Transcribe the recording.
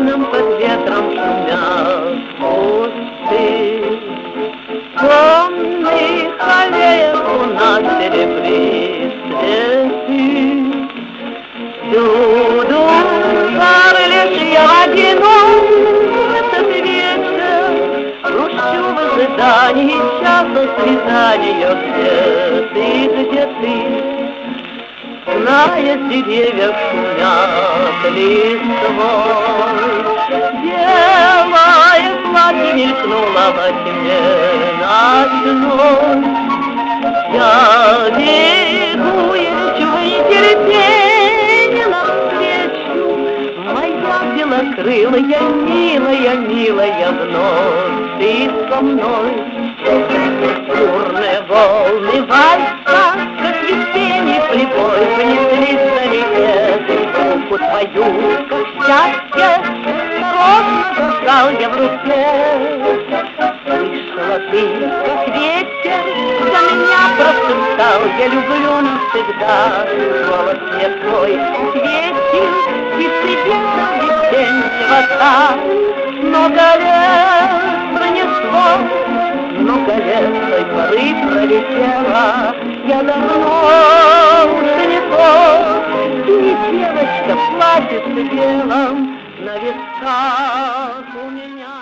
сеном под ветром шумят кусты. темный аллеев у нас серебристые ты. Всюду пары лишь я одинок в этот вечер, Грущу в ожидании часа свидания, где ты, где Зная деревья шумят листвой, Белое платье мелькнуло во тьме ночной. Я бегу и лечу в нетерпении навстречу, Моя белокрылая, милая, милая, вновь ты со мной. Как счастье, Осторожно зажал я в руке. Слышала ты, как ветер за меня прошептал, Я люблю навсегда, голос мне твой ответил, И светил весеннего та. Много лет пронесло, много лет той поры пролетела, Я давно солнце платится белым на висках у меня.